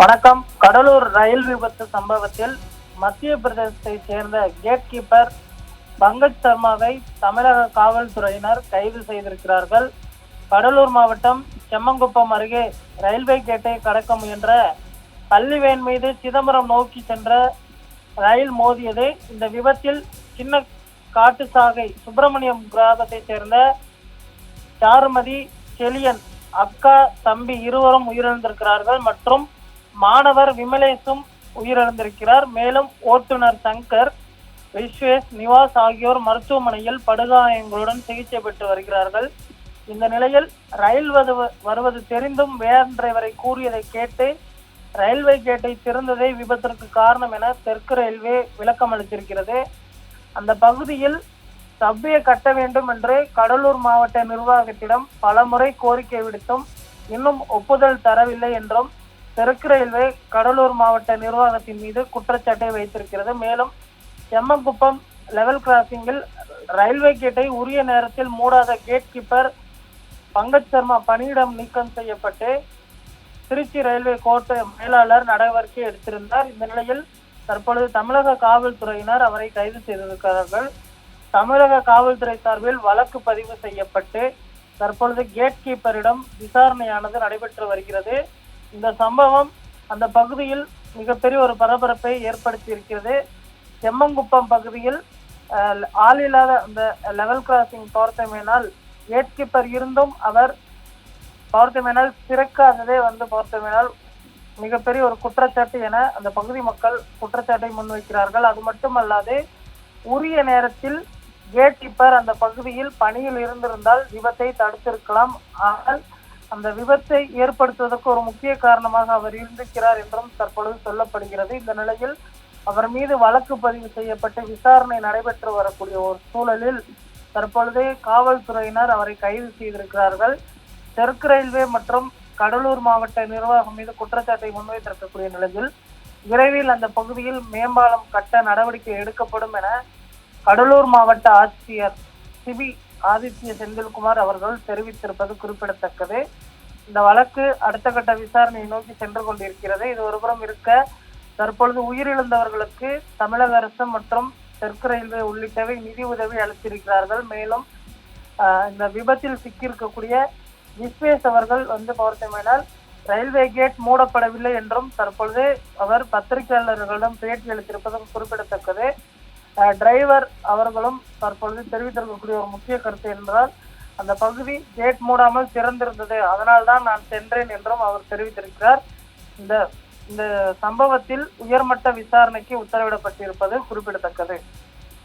வணக்கம். கடலூர் ரயில் விபத்து சம்பவத்தில் மத்திய பிரதேசத்தை சேர்ந்த கேட் கீப்பர் பங்கஜ் சர்மாவை தமிழக காவல்துறையினர் கைது செய்திருக்கிறார்கள். கடலூர் மாவட்டம் செம்மங்குப்பம் அருகே ரயில்வே கேட்டை கடக்க முயன்ற பள்ளிவேன் மீது சிதம்பரம் நோக்கி சென்ற ரயில் மோதியது இந்த விபத்தில் சின்ன காட்டு சாகை சுப்பிரமணியம் கிராமத்தை சேர்ந்த சாருமதி செலியன் அக்கா தம்பி இருவரும் உயிரிழந்திருக்கிறார்கள் மற்றும் மாணவர் விமலேசும் உயிரிழந்திருக்கிறார். மேலும் ஓட்டுநர் சங்கர் விஸ்வேஷ் நிவாஸ் ஆகியோர் மருத்துவமனையில் படுகாயங்களுடன் சிகிச்சை பெற்று வருகிறார்கள். இந்த நிலையில் ரயில் வது- வருவது தெரிந்தும் வேன் டிரைவரை கூறியதை கேட்டு ரயில்வே கேட்டை திறந்ததே விபத்திற்கு காரணம் என தெற்கு ரயில்வே விளக்கம் அளித்திருக்கிறது. அந்த பகுதியில் சப்வே கட்ட வேண்டும் என்று கடலூர் மாவட்ட நிர்வாகத்திடம் பலமுறை கோரிக்கை விடுத்தும் இன்னும் ஒப்புதல் தரவில்லை என்றும் தெற்கு ரயில்வே கடலூர் மாவட்ட நிர்வாகத்தின் மீது குற்றச்சாட்டை வைத்திருக்கிறது. மேலும் செம்மங்குப்பம் லெவல் கிராசிங்கில் ரயில்வே கேட்டை உரிய நேரத்தில் மூடாத கேட் கீப்பர் பங்கஜ் சர்மா பணியிடம் நீக்கம் செய்யப்பட்டு திருச்சி ரயில்வே கோட்ட மேலாளர் நடவடிக்கை எடுத்திருந்தார். இந்த நிலையில் தற்பொழுது தமிழக காவல்துறையினர் அவரை கைது செய்திருக்கிறார்கள். தமிழக காவல்துறை சார்பில் வழக்கு பதிவு செய்யப்பட்டு தற்பொழுது கேட் கீப்பரிடம் விசாரணையானது நடைபெற்று வருகிறது. இந்த சம்பவம் அந்த பகுதியில் மிகப்பெரிய ஒரு பரபரப்பை ஏற்படுத்தி இருக்கிறது செம்மங்குப்பம் பகுதியில் ஆள் இல்லாத அந்த லெவல் கிராசிங் பார்த்தோமேனால் கேட் கீப்பர் இருந்தும் அவர் பார்த்தோமேனால் திறக்காததே வந்து பார்த்தோமேனால் மிகப்பெரிய ஒரு குற்றச்சாட்டு என அந்த பகுதி மக்கள் குற்றச்சாட்டை முன்வைக்கிறார்கள். அது மட்டுமல்லாது உரிய நேரத்தில் கேட் கீப்பர் அந்த பகுதியில் பணியில் இருந்திருந்தால் விபத்தை தடுத்திருக்கலாம். ஆனால் அந்த விபத்தை ஏற்படுத்துவதற்கு ஒரு முக்கிய காரணமாக அவர் இருந்திருக்கிறார் என்றும் தற்பொழுது சொல்லப்படுகிறது. இந்த நிலையில் அவர் மீது வழக்கு பதிவு செய்யப்பட்டு விசாரணை நடைபெற்று வரக்கூடிய ஒரு சூழலில் தற்பொழுது காவல்துறையினர் அவரை கைது செய்திருக்கிறார்கள். தெற்கு ரயில்வே மற்றும் கடலூர் மாவட்ட நிர்வாகம் மீது குற்றச்சாட்டை முன்வைத்திருக்கக்கூடிய நிலையில் விரைவில் அந்த பகுதியில் மேம்பாலம் கட்ட நடவடிக்கை எடுக்கப்படும் என கடலூர் மாவட்ட ஆட்சியர் சிபி ஆதித்ய செந்தில்குமார் அவர்கள் தெரிவித்திருப்பது குறிப்பிடத்தக்கது. இந்த வழக்கு அடுத்த கட்ட விசாரணையை நோக்கி சென்று கொண்டிருக்கிறது. இது ஒருபுறம் இருக்க தற்பொழுது உயிரிழந்தவர்களுக்கு தமிழக அரசு மற்றும் தெற்கு ரயில்வே உள்ளிட்டவை நிதி உதவி அளித்திருக்கிறார்கள். மேலும் இந்த விபத்தில் சிக்கியிருக்கக்கூடிய விஸ்வேஷ் அவர்கள் வந்து பார்த்தோமேனால் ரயில்வே கேட் மூடப்படவில்லை என்றும் தற்பொழுது அவர் பத்திரிகையாளர்களிடம் பேட்டி அளித்திருப்பதும் குறிப்பிடத்தக்கது. டிரைவர் அவர்களும் தற்பொழுது தெரிவித்திருக்கக்கூடிய ஒரு முக்கிய கருத்து என்றால் அந்த பகுதி கேட் மூடாமல் திறந்திருந்தது. அதனால்தான் நான் சென்றேன் என்றும் அவர் தெரிவித்திருக்கிறார். இந்த இந்த சம்பவத்தில் உயர்மட்ட விசாரணைக்கு உத்தரவிடப்பட்டிருப்பது குறிப்பிடத்தக்கது.